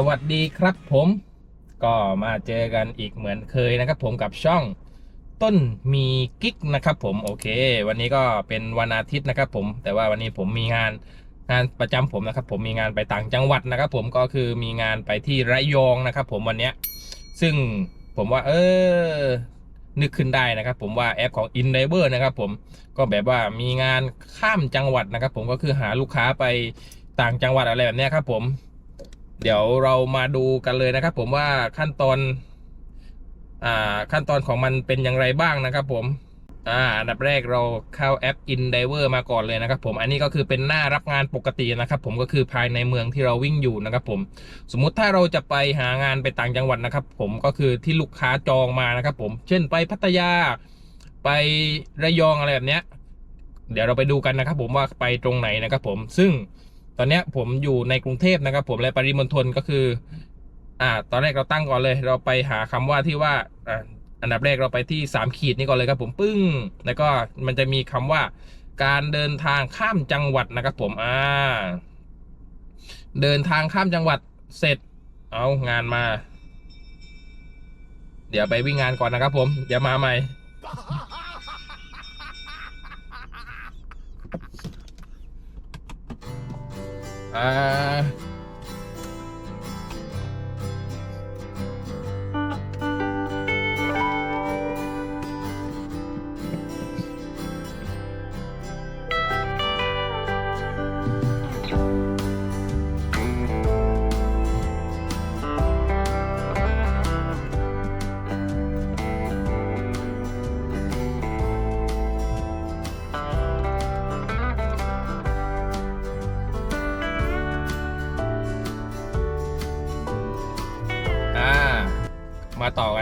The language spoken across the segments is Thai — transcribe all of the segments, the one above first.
สวัสดีครับผมก็มาเจอกันอีกเหมือนเคยนะครับผมกับช่องต้นมีกิ๊กนะครับผมโอเค วันนี้ก็เป็นวันอาทิตย์นะครับผมแต่ว่าวันนี้ผมมีงานงานประจำผมนะครับ ผมมีงานไปต่างจังหวัดนะครับ ผมก็คือมีงานไปที่ระยองนะครับ ผมวันเนี้ยซึ่งผมว่า เออนึกขึ้นได้นะครับ ผมว่าแอปของ i n d i v e r นะครับ ผมก็แบบว่ามีงานข้ามจังหวัดนะครับ ผมก็คือหาลูกค้าไปต่างจังหวัดอะไรแบบนี้ครับ ผม เดี๋ยวเรามาดูกันเลยนะครับ ผมว่าขั้นตอนอ่าขั้นตอนของมันเป็นอย่างไรบ้างนะครับ ผมอ่าอันดับแรกเราเข้าแอป InDiver มาก่อนเลยนะครับ ผมอันนี้ก็คือเป็นหน้ารับงานปกตินะครับ ผมก็คือภายในเมืองที่เราวิ่งอยู่นะครับ ผมสมมุติถ้าเราจะไปหางานไปต่างจังหวัดนะครับ ผมก็คือที่ลูกค้าจองมานะครับ ผม เช่นไปพัทยา ไประยองอะไรแบบเนี้ย เดี๋ยวเราไปดูกันนะครับ ผมว่าไปตรงไหนนะครับ ผมซึ่ง ตอนนี้ผมอยู่ในกรุงเทพนะครับ ผมและปริมณฑลก็คือ อ่า ตอนแรกเราตั้งก่อนเลย เราไปหาคำว่าที่ว่าอันดับแรกเราไปที่สามขีดนี่ก่อนเลยครับผมปึ้ง แล้วก็มันจะมีคำว่า การเดินทางข้ามจังหวัดนะครับ ผมอ่าเดินทางข้ามจังหวัดเสร็จ เอางานมา เดี๋ยวไปวิ่งงานก่อนนะครับ ผมเดี๋ยวมาใหม่ อ่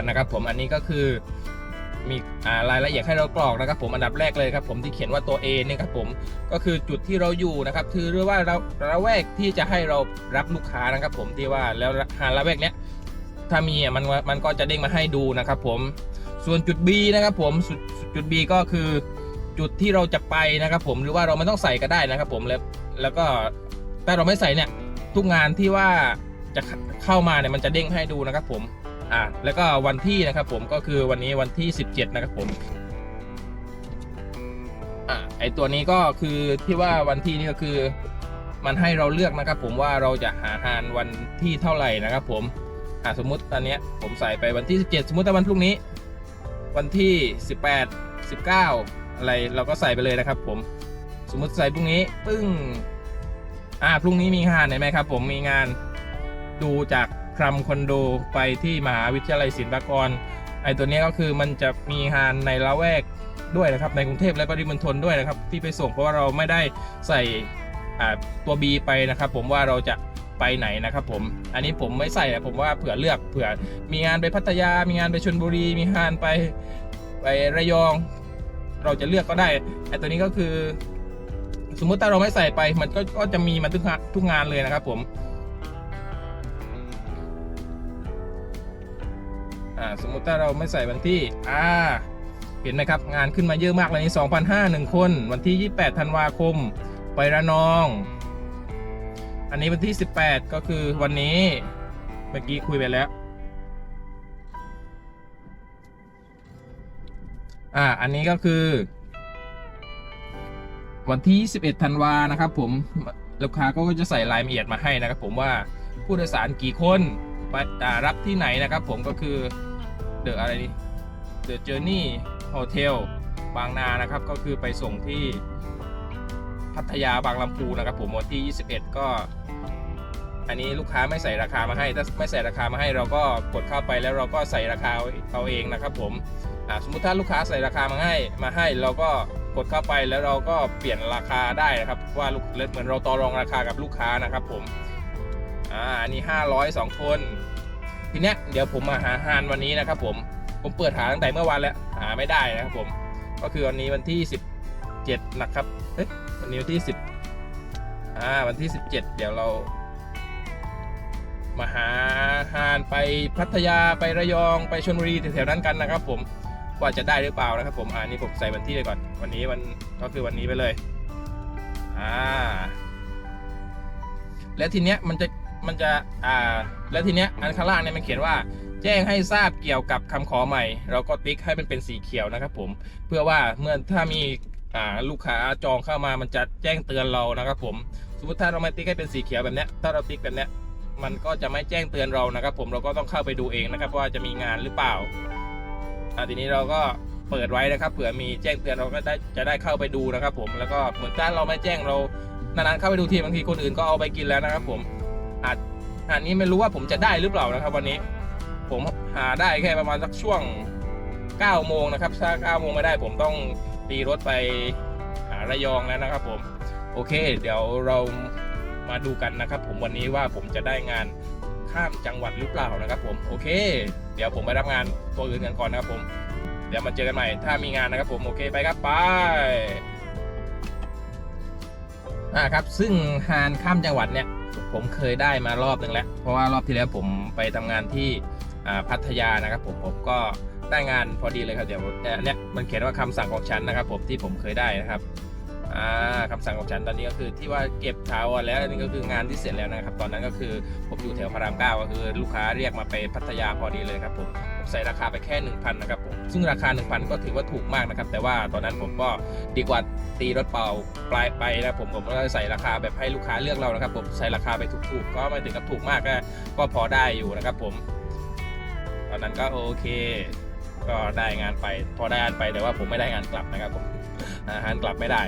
นะครับผมอันนี้ก็คือมีอารายละเอียดให้เรากรอกนะครับผมอันดับแรกเลยครับผมที่เขียนว่าตัว A เนี่ยครับผมก็คือจุดที่เราอยู่นะครับคือเรียกว่าเราระแวกที่จะให้เรารับลูกค้านะครับผมที่ว่าแล้วหาระแวกเนี้ยถ้ามีอะมันมันก็จะเด้งมาให้ดูนะครับผมส่วนจุด B นะครับผมสุดจุด B ก็คือจุดที่เราจะไปนะครับผมหรือว่าเราไม่ต้องใส่ก็ได้นะครับผมแล้วแล้วก็ถ้าเราไม่ใส่เนี่ยทุกงานที่ว่าจะเข้ามาเนี่ยมันจะเด้งให้ดูนะครับผม อ่าแล้วก็วันที่นะครับผมก็คือวันนี้วันที่ 17 นะครับผมอ่าไอตัวนี้ก็คือที่ว่าวันที่นี่ก็คือ มันให้เราเลือกนะครับผมว่าเราจะหาทานวันที่เท่าไหร่นะครับผมอ่าสมมุติตอนเนี้ยผมใส่ไปวันที่ 17 สมมุติถ้าวันพรุ่งนี้ วันที่ 18 19 อะไรเราก็ใส่ไปเลยนะครับ ผม สมมุติใส่พรุ่งนี้ปึ้งอ่าพรุ่งนี้มีงานเห็นไหมครับ ผมมีงานดูจาก ครัมคอนโดไปที่มหาวิทยาลัยศิลปากรไอตัวนี้ก็คือมันจะมีงานในละแวกด้วยนะครับในกรุงเทพและปริมณฑลด้วยนะครับที่ไปส่งเพราะว่าเราไม่ได้ใส่ตัว B ไปนะครับ ผมว่าเราจะไปไหนนะครับผมอันนี้ผมไม่ใส่อะผมว่าเผื่อเลือกเผื่อมีงานไปพัทยา มีงานไปชลบุรี มีงานไปไประยอง เราจะเลือกก็ได้ไอตัวนี้ก็คือ สมมุติถ้าเราไม่ใส่ไปมันก็ก็จะมีมาทุกทุกงานเลยนะครับผม อ่าสมมุติถ้าเราไม่ใส่วันที่อ่าเห็นไหมครับ งานขึ้นมาเยอะมากเลยนี่2,005หนึ่งคน วันที่ 28 ธันวาคม ไประนอง อันนี้วันที่ 18 ก็คือวันนี้ เมื่อกี้คุยไปแล้ว อ่า อันนี้ก็คือ วันที่ 21 ธันวานะครับผม ลูกค้าก็จะใส่รายละเอียดมาให้นะครับผมว่าผู้โดยสารกี่คนไปรับที่ไหนนะครับผมก็คือ เดอะอะไรนี่เดอะเจอร์นี่โฮเทลบางนานะครับ ก็คือไปส่งที่พัทยาบางลำพูนะครับผมวันที่ 21 ก็ อันนี้ลูกค้าไม่ใส่ราคามาให้ ถ้าไม่ใส่ราคามาให้เราก็กดเข้าไปแล้วเราก็ใส่ราคาเอาเองนะครับผมสมมติถ้าลูกค้าใส่ราคามาให้มาให้เราก็กดเข้าไปแล้วเราก็เปลี่ยนราคาได้นะครับว่าเหมือนเราต่อรองราคากับลูกค้านะครับผมอ่าอันนี้500 2 คน ทีเนี้ยเดี๋ยวผมมาหาฮานวันนี้นะครับผมผมเปิดหาตั้งแต่เมื่อวานแล้วหาไม่ได้นะครับผมก็คือวันนี้วันที่ 17นะครับเอ๊ะวันนี้วันที่ 10อ่าวันที่ 17 เดี๋ยวเรา มาหาฮานไปพัทยาไประยองไปชลบุรีแถวๆนั้นกันนะครับ ผมว่าจะได้หรือเปล่านะครับ ผมอ่านี่ผมใส่วันที่ไปก่อน วันนี้วันก็คือวันนี้ไปเลยอ่าและทีเนี้ยมันจะ มันจะอ่าแล้วทีเนี้ยอันข้างล่างเนี่ยมันเขียนว่า แจ้งให้ทราบเกี่ยวกับคำขอใหม่ เราก็ติ๊กให้มันเป็นสีเขียวนะครับผมเพื่อว่าเมื่อถ้ามีอ่าลูกค้าจองเข้ามามันจะแจ้งเตือนเรานะครับผมสมมติถ้าเราไม่ติ๊กให้เป็นสีเขียวแบบเนี้ยถ้าเราติ๊กแบบเนี้ยมันก็จะไม่แจ้งเตือนเรานะครับ ผมเราก็ต้องเข้าไปดูเองนะครับว่าจะมีงานหรือเปล่าอ่าทีนี้เราก็เปิดไว้นะครับเผื่อมีแจ้งเตือนเราก็ได้จะได้เข้าไปดูนะครับผมแล้วก็เหมือนถ้าเราไม่แจ้งเรานานๆเข้าไปดูทีบางทีคนอื่นก็เอาไปกินแล้วนะครับผม อาจอันนี้ไม่รู้ว่าผมจะได้หรือเปล่านะครับ วันนี้ ผมหาได้แค่ประมาณสักช่วง9โมงนะครับ ถ้า9โมงไม่ได้ผมต้องตีรถไปหาระยองแล้วนะครับ ผม โอเค เดี๋ยวเรามาดูกันนะครับ ผมวันนี้ว่าผมจะได้งานข้ามจังหวัดหรือเปล่านะครับ ผม โอเค เดี๋ยวผมไปรับงานตัวอื่นกันก่อนนะครับผม เดี๋ยวมาเจอกันใหม่ ถ้ามีงานนะครับ ผม โอเคไปครับไปอ่าครับ ซึ่งงานข้ามจังหวัดเนี่ย ผมเคยได้มารอบหนึ่งแล้ว เพราะว่ารอบที่แล้วผมไปทำงานที่พัทยานะครับผมผมก็ได้งานพอดีเลยครับเดี๋ยวเนี่ยมันเขียนว่าคำสั่งของฉันนะครับ ผมที่ผมเคยได้นะครับอ่าคำสั่งของฉันตอนนี้ก็คือที่ว่าเก็บเท้าแล้วนนี้ก็คืองานที่เสร็จแล้วนะครับ ตอนนั้นก็คือผมอยู่แถวพระรามเก้าก็คือลูกค้าเรียกมาไปพัทยาพอดีเลยครับผมผมใส่ราคาไปแค่1,000นะครับผม ซึ่งราคา 1,000 ก็ถือว่าถูกมากนะครับ แต่ว่าตอนนั้นผมก็ดีกว่าตีรถเปล่าปลายไปนะผมผมก็ใส่ราคาแบบให้ลูกค้าเลือกเรานะครับ ผมใส่ราคาไปถูกๆ ก็ไม่ถึงกับถูกมากก็พอได้อยู่นะครับ ผม ตอนนั้นก็โอเค ก็ได้งานไป พอได้งานไปแต่ว่าผมไม่ได้งานกลับนะครับผมงานกลับไม่ได้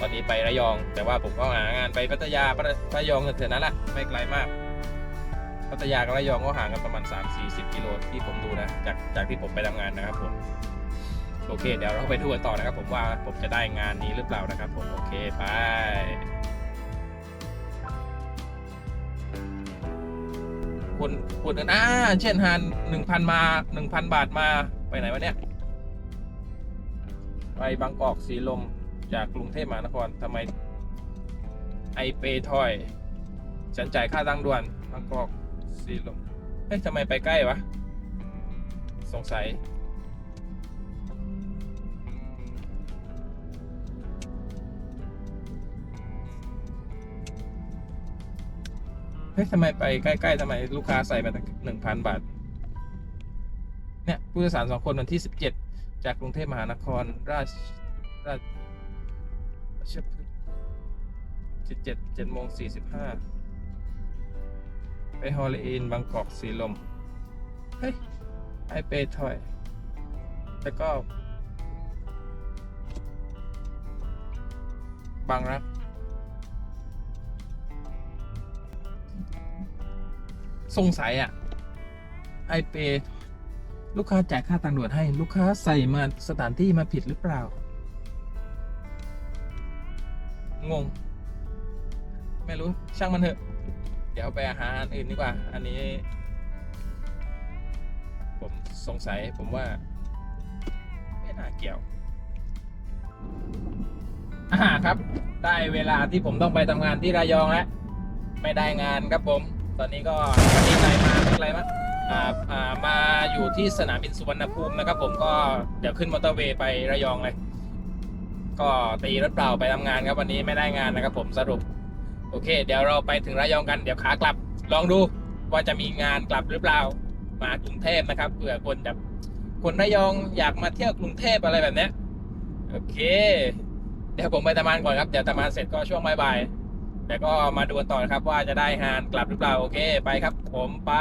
ตอนนี้ไประยอง แต่ว่าผมก็หางานไปพัทยาพัทระยองเถอะนั้นแหละไม่ไกลมาก พัทยากับระยองก็ห่างกันประมาณ 3-40 กิโลที่ผมดูนะ จากจากที่ผมไปทำงานนะครับผม โอเค เดี๋ยวเราไปดูกันต่อนะครับ ผมว่าผมจะได้งานนี้หรือเปล่านะครับ ผมโอเคไปคนคนอื่นอ่าเช่นฮันหนึ่งพันมาหนึ่งพันบาทมาไปไหนวะเนี่ย ไปบางกอกสีลมจากกรุงเทพมหานครทำไมไอเปทอย ฉันจ่ายค่าทางด่วนบางกอก สีลมเฮ้ยทำไมไปใกล้วะ สงสัย เฮ้ยทำไมไปใกล้ๆทำไมลูกค้าใส่มาตั้งหนึ่งพันบาท เนี่ย ผู้โดยสารสองคนวันที่สิบเจ็ดจากกรุงเทพมหานครราชราชราชพฤกษ์สิบเจ็ดเจ็ดโมงสี่สิบห้า ไปฮอลลีอินบางกอกสีลม เฮ้ยไอเปทอย แล้วก็ บางรัก สงสัยอะไอเป ลูกค้าจ่ายค่าทางด่วนให้ลูกค้าใส่มาสถานที่มาผิดหรือเปล่า งง ไม่รู้ช่างมันเถอะ เดี๋ยวไปหาอันอื่นดีกว่า อันนี้ ผมสงสัยผมว่า ไม่น่าเกี่ยวอ่าครับ ได้เวลาที่ผมต้องไปทำงานที่ระยองแล้ว ไม่ได้งานครับผม ตอนนี้ก็วันนี้ไกลมาไม่ไกลมาอ่าอ่ามาอยู่ที่สนามบินสุวรรณภูมินะครับ ผมก็เดี๋ยวขึ้นมอเตอร์เวย์ไประยองเลย ก็ตีรถเปล่าไปทำงานครับวันนี้ไม่ได้งานนะครับผมสรุป โอเค เดี๋ยวเราไปถึงระยองกันเดี๋ยวขากลับ ลองดูว่าจะมีงานกลับหรือเปล่ามากรุงเทพนะครับเผื่อคนแบบคนระยองอยากมาเที่ยวกรุงเทพอะไรแบบนี้โอเค เดี๋ยวผมไปทำงานก่อนครับเดี๋ยวทำงานเสร็จก็ช่วงบ่ายๆแต่ก็มาดูกันต่อนะครับว่าจะได้งานกลับหรือเปล่าโอเค ไปครับ ผมไป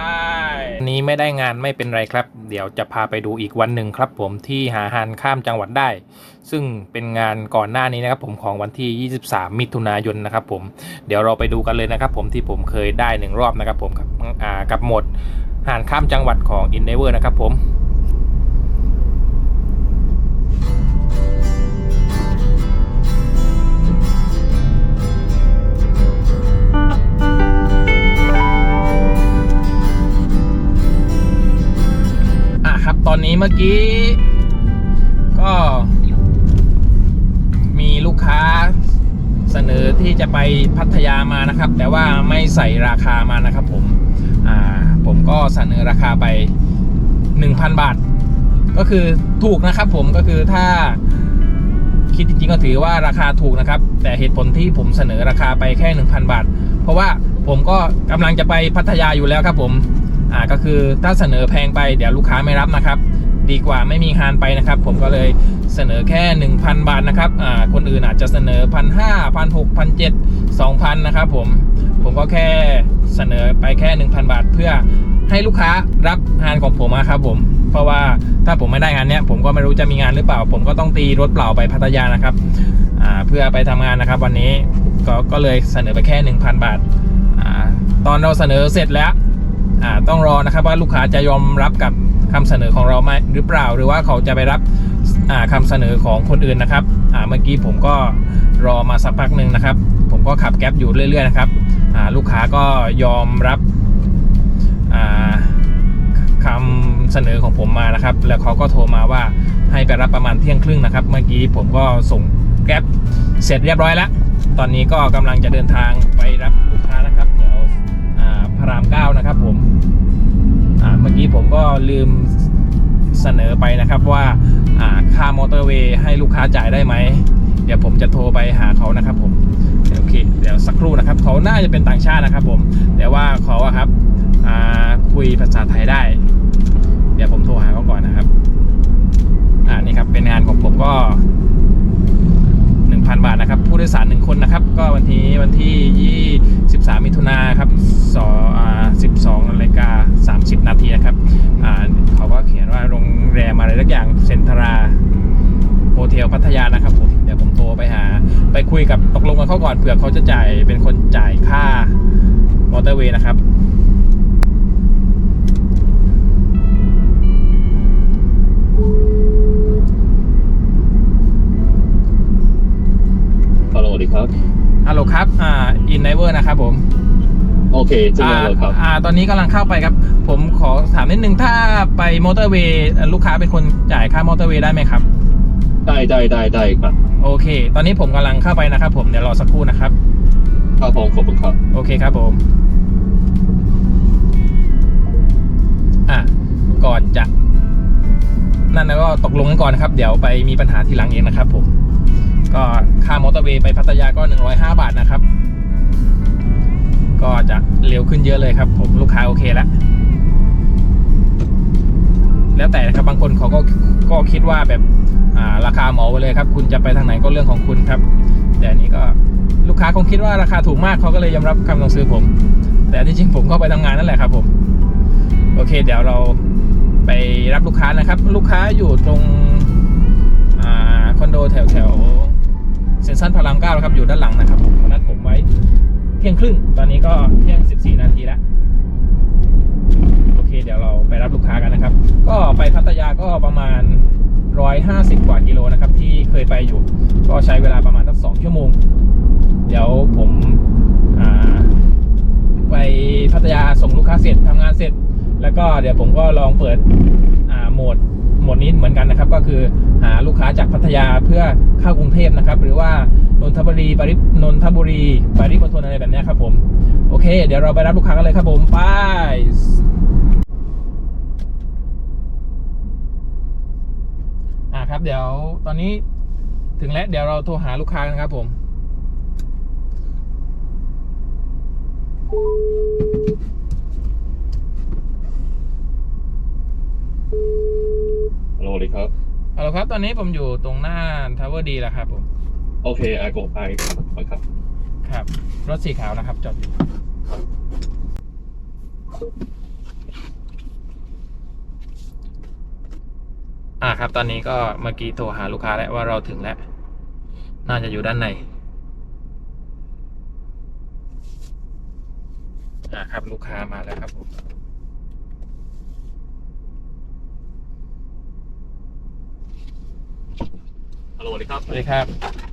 นี้ไม่ได้งานไม่เป็นไรครับ เดี๋ยวจะพาไปดูอีกวันหนึ่งครับ ผมที่หาหานข้ามจังหวัดได้ ซึ่งเป็นงานก่อนหน้านี้นะครับ ผมของวันที่ 23 มิถุนายนนะครับ ผมเดี๋ยวเราไปดูกันเลยนะครับ ผมที่ผมเคยได้หนึ่งรอบนะครับ ผมกับกับหมดหานข้ามจังหวัดของ i n n e v e r นะครับ ผม เมื่อกี้ ก็ มีลูกค้าเสนอที่จะไปพัทยามานะครับ แต่ว่าไม่ใส่ราคามานะครับ ผมอ่าผมก็เสนอราคาไป 1,000 บาท ก็คือถูกนะครับ ผมก็คือถ้าคิดจริงๆก็ถือว่าราคาถูกนะครับ แต่เหตุผลที่ผมเสนอราคาไปแค่ 1,000 บาท เพราะว่าผมก็กำลังจะไปพัทยาอยู่แล้วครับผมอ่าก็คือถ้าเสนอแพงไปเดี๋ยวลูกค้าไม่รับนะครับ ดีกว่าไม่มีงานไปนะครับ ผมก็เลยเสนอแค่ 1,000 บาทนะครับอ่าคนอื่นอาจจะเสนอพันห้าพันหกพันเจ็ดสองพันนะครับผมผมก็แค่เสนอไปแค่ 1,000 บาทเพื่อให้ลูกค้ารับงานของผมอะครับผม เพราะว่าถ้าผมไม่ได้งานเนี้ยผมก็ไม่รู้จะมีงานหรือเปล่า ผมก็ต้องตีรถเปล่าไปพัทยานะครับอ่าเพื่อไปทำงานนะครับ วันนี้ก็ก็เลยเสนอไปแค่ 1,000 บาทอ่าตอนเราเสนอเสร็จแล้วอ่าต้องรอนะครับว่าลูกค้าจะยอมรับกับ คำเสนอของเราไหมหรือเปล่า หรือว่าเขาจะไปรับอ่าคำเสนอของคนอื่นนะครับเมื่อกี้ผมก็รอมาสักพักหนึ่งนะครับ ผมก็ขับแก๊ปอยู่เรื่อย ๆ นะครับลูกค้าก็ยอมรับอ่าคำเสนอของผมมานะครับ แล้วเขาก็โทรมาว่าให้ไปรับประมาณเที่ยงครึ่งนะครับ เมื่อกี้ผมก็ส่งแก๊ปเสร็จเรียบร้อยแล้ว ตอนนี้ก็กำลังจะเดินทางไปรับลูกค้านะครับแถวอ่าพระรามเก้านะครับผม เมื่อกี้ผมก็ลืมเสนอไปนะครับว่าค่ามอเตอร์เวย์ให้ลูกค้าจ่ายได้ไหม เดี๋ยวผมจะโทรไปหาเขานะครับผมโอเคเดี๋ยวสักครู่นะครับ เขาน่าจะเป็นต่างชาตินะครับผม แต่ว่าเขาอะครับคุยภาษาไทยได้ เดี๋ยวผมโทรหาเขาก่อนนะครับ อ่านี่ครับเป็นงานของผมก็ 1,000 บาทนะครับ ผู้โดยสารหนึ่งคนนะครับ ก็วันที่วันที่ 23 มิถุนาครับสอ่า12นาฬิกา30 นาทีนะครับอ่าเขาก็เขียนว่าโรงแรมอะไรสักอย่างเซนทราโฮเทลพัทยานะครับผมเดี๋ยวผมโทรไปหา ไปคุยกับตกลงกับเขาก่อนเผื่อเขาจะจ่ายเป็นคนจ่ายค่ามอเตอร์เวย์นะครับ ครับฮัลโหลครับ อ่า อินไนเวอร์นะครับผม โอเคจะมาแล้วครับอ่า ตอนนี้กำลังเข้าไปครับ ผมขอถามนิดนึง ถ้าไปมอเตอร์เวย์ลูกค้าเป็นคนจ่ายค่ามอเตอร์เวย์ได้ไหมครับ ได้ได้ได้ได้ครับ โอเค ตอนนี้ผมกำลังเข้าไปนะครับ ผม เดี๋ยวรอสักครู่นะครับ ครับผมขอบคุณครับ โอเคครับผม อะ ก่อนจะ นั่นนะก็ตกลงกันก่อนนะครับ เดี๋ยวไปมีปัญหาทีหลังเองนะครับผม ก็ค่ามอเตอร์เวย์ไปพัทยาก็ 105 บาทนะครับ ก็จะเร็วขึ้นเยอะเลยครับ ผมลูกค้าโอเคแล้วแล้วแต่นะครับบางคนเขาก็ก็คิดว่าแบบาราคาเหมาไปเลยครับ คุณจะไปทางไหนก็เรื่องของคุณครับ แต่อันนี้ก็ลูกค้าคงคิดว่าราคาถูกมากเขาก็เลยยอมรับคำสั่งซื้อผม แต่ที่จริงผมก็ไปทำงานนั่นแหละครับ ผม โอเค เดี๋ยวเราไปรับลูกค้านะครับ ลูกค้าอยู่ตรงอคอนโดแถวแถว เซ็นซันพารามเก้าครับอยู่ด้านหลังนะครับผมนัดผมไว้เที่ยงครึ่ง ตอนนี้ก็เที่ยง 14 นาทีแล้ว โอเค เดี๋ยวเราไปรับลูกค้ากันนะครับ ก็ไปพัทยาก็ประมาณ 150 กว่ากิโลนะครับ ที่เคยไปอยู่ ก็ใช้เวลาประมาณสักสองชั่วโมง เดี๋ยวผมไปพัทยาส่งลูกค้าเสร็จทำงานเสร็จ แล้วก็เดี๋ยวผมก็ลองเปิดโหมด หมดนี้เหมือนกันนะครับ ก็คือหาลูกค้าจากพัทยาเพื่อเข้ากรุงเทพนะครับ หรือว่านนทบุรีปรินนทบุรีปริมณฑลอะไรแบบนี้ครับผม โอเค เดี๋ยวเราไปรับลูกค้ากันเลยครับผมไปอ่าครับ เดี๋ยวตอนนี้ถึงแล้วเดี๋ยวเราโทรหาลูกค้ากันครับผม ฮัลโหลสวัสดีครับ เอาละ ครับ ตอนนี้ผมอยู่ตรงหน้าทาวเวอร์ดีแล้วครับผม โอเคอาโกไปครับไปครับ ครับ รถสีขาวนะครับ จอดอยู่อ่าครับ ตอนนี้ก็เมื่อกี้โทรหาลูกค้าแล้วว่าเราถึงแล้ว น่าจะอยู่ด้านในอ่าครับ ลูกค้ามาแล้วครับผม ฮัลโหลสวัสดีครับ สวัสดีครับ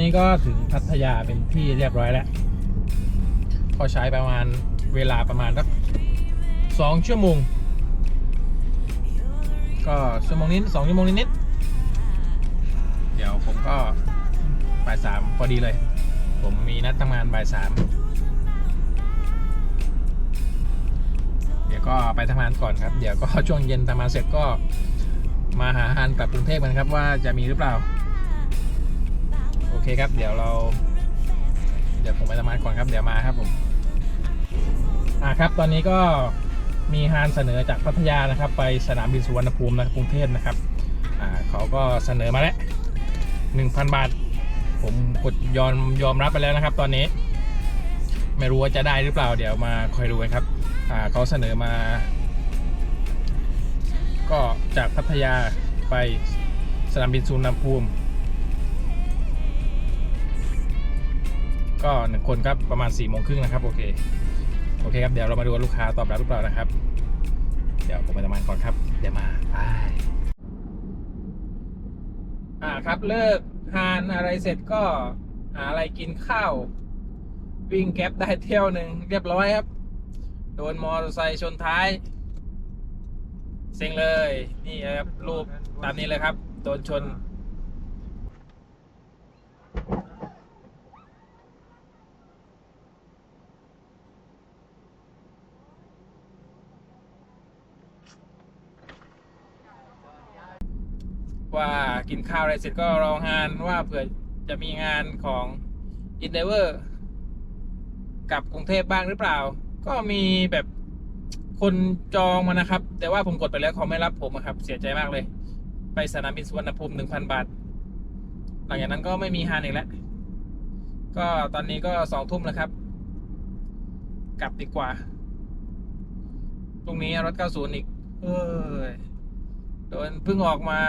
นี้ก็ถึงพัทยาเป็นที่เรียบร้อยแล้ว ก็ใช้ประมาณเวลาประมาณสักสองชั่วโมง ก็ชั่วโมงนิดสองชั่วโมงนิดๆเดี๋ยวผมก็บ่ายสามพอดีเลย ผมมีนัดทำงานบ่ายสามเดี๋ยวก็ไปทำงานก่อนครับ เดี๋ยวก็ช่วงเย็นทำงานเสร็จก็มาหาอาหารกลับกรุงเทพกันครับว่าจะมีหรือเปล่า เคครับ เดี๋ยวเรา เดี๋ยวผมไปทำงานก่อนครับ เดี๋ยวมาครับผม อ่าครับ ตอนนี้ก็มีฮานเสนอจากพัทยานะครับ ไปสนามบินสุวรรณภูมินะครับกรุงเทพนะครับ อ่าเขาก็เสนอมาแล้วหนึ่งพันบาท ผมกดยอมยอมรับไปแล้วนะครับ ตอนนี้ ไม่รู้ว่าจะได้หรือเปล่า เดี๋ยวมาคอยดูกันครับ อ่าเขาเสนอมา ก็จากพัทยาไปสนามบินสุวรรณภูมิ ก็หนึ่งคนครับประมาณ4ี่โมงครึ่งนะครับโอเคโอเคครับเดี๋ยวเรามาดูลูกค้าตอบรับหรือเปล่านะครับ เดี๋ยวผมไปทำงานก่อนครับ เดี๋ยวมาไปอ่าครับเลิกทานอะไรเสร็จก็หาอะไรกินข้าว วิ่งแก๊ปได้เที่ยวหนึ่งเรียบร้อยครับ โดนมอเตอร์ไซค์ชนท้ายเซ็งเลยนี่ครับรูปตามนี้เลยครับ โดนชน ว่ากินข้าวอะไรเสร็จก็รองานว่าเผื่อจะมีงานของ i n d e v o r กับกรุงเทพบ้างหรือเปล่า ก็มีแบบคนจองมานะครับ แต่ว่าผมกดไปแล้วเขาไม่รับผมครับ เสียใจมากเลย ไปสนามบินสุวรรณภูมิหนึ่งพันบาท หลังจากนั้นก็ไม่มีฮานอีกแล้ว ก็ตอนนี้ก็สองทุ่มแล้วครับ กลับดีกว่าพรุ่งนี้รถเก้าศูนย์อีก เอ้ย โดนเพิ่งออกมา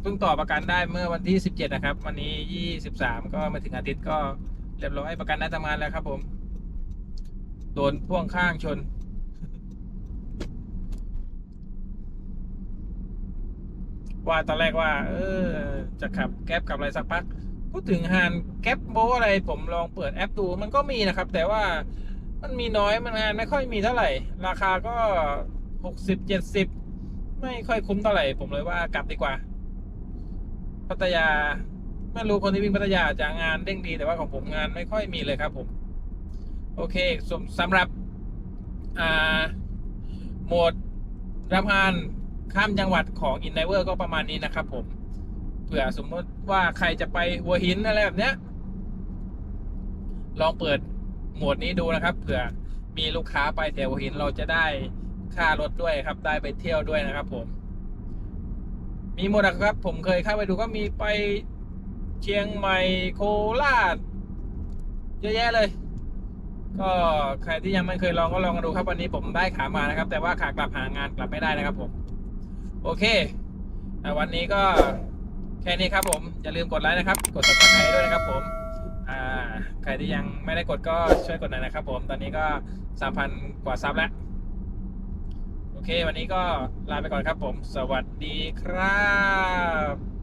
เพิ่งต่อประกันได้เมื่อวันที่ 17 นะครับ วันนี้ 23 ก็มาถึงอาทิตย์ก็เรียบร้อยประกันได้ทำงานแล้วครับผม โดนพ่วงข้างชน ว่าตอนแรกว่า เออ จะขับแก๊ปกับอะไรสักพัก พูดถึงฮานแก๊ปโบอะไรผมลองเปิดแอปดูมันก็มีนะครับ แต่ว่ามันมีน้อยมันงานไม่ค่อยมีเท่าไหร่ ราคาก็ 60 70 ไม่ค่อยคุ้มเท่าไหร่ ผมเลยว่ากลับดีกว่า พัทยา ไม่รู้คนที่วิ่งพัทยาจะงานเด้งดีแต่ว่าของผมงานไม่ค่อยมีเลยครับผม โอเคสำหรับอ่าโหมดรับงานข้ามจังหวัดของ i n d i v e r ก็ประมาณนี้นะครับผมเผื่อสมมติว่าใครจะไปหัวหินอะไรแบบเนี้ย ลองเปิดโหมดนี้ดูนะครับเผื่อมีลูกค้าไปแถวหัวหินเราจะได้ ค่ารถด้วยครับ ได้ไปเที่ยวด้วยนะครับผม มีหมดนะครับ ผมเคยเข้าไปดูก็มีไปเชียงใหม่โคราชเยอะแยะเลย ก็ใครที่ยังไม่เคยลองก็ลองกันดูครับวันนี้ผมได้ขามานะครับ แต่ว่าขากลับหางานกลับไม่ได้นะครับ ผม โอเคแต่วันนี้ก็แค่นี้ครับผม อย่าลืมกดไลค์นะครับ กด subscribe ด้วยนะครับผมใครที่ยังไม่ได้กดก็ช่วยกดหน่อยนะครับผม ตอนนี้ก็สามพันกว่าซับแล้ว เค วันนี้ก็ลาไปก่อนครับผม สวัสดีครับ